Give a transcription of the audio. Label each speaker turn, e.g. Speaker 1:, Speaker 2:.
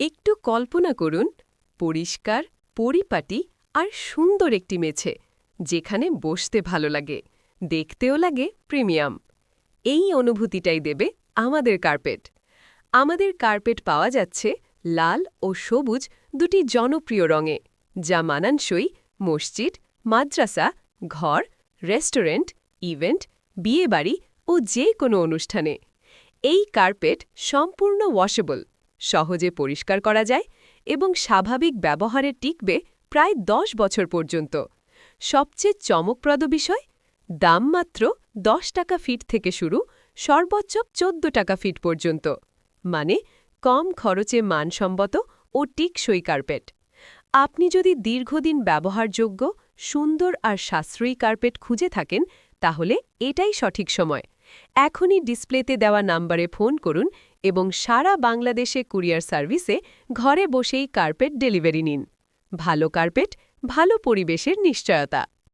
Speaker 1: একটু কল্পনা করুন, পরিষ্কার, পরিপাটি আর সুন্দর একটি মেছে যেখানে বসতে ভালো লাগে, দেখতেও লাগে প্রিমিয়াম। এই অনুভূতিটাই দেবে আমাদের কার্পেট। আমাদের কার্পেট পাওয়া যাচ্ছে লাল ও সবুজ দুটি জনপ্রিয় রঙে, যা মানানসই মসজিদ, মাদ্রাসা, ঘর, রেস্টুরেন্ট, ইভেন্ট, বিয়েবাড়ি ও যে কোনো অনুষ্ঠানে। এই কার্পেট সম্পূর্ণ ওয়াশেবল। সহজে পরিষ্কার করা যায় এবং স্বাভাবিক ব্যবহারে টিকবে প্রায় দশ বছর পর্যন্ত। সবচেয়ে চমকপ্রদ বিষয়, দাম মাত্র দশ টাকা ফিট থেকে শুরু, সর্বোচ্চ চোদ্দ টাকা ফিট পর্যন্ত মানে কম খরচে মানসম্মত ও টিকসই কার্পেট। আপনি যদি দীর্ঘদিন ব্যবহারযোগ্য, সুন্দর আর সাশ্রয়ী কার্পেট খুঁজে থাকেন, তাহলে এটাই সঠিক সময়। এখনই ডিসপ্লেতে দেওয়া নাম্বারে ফোন করুন এবং সারা বাংলাদেশে কুরিয়ার সার্ভিসে ঘরে বসেই কার্পেট ডেলিভারি নিন। ভালো কার্পেট, ভালো পরিবেশের নিশ্চয়তা।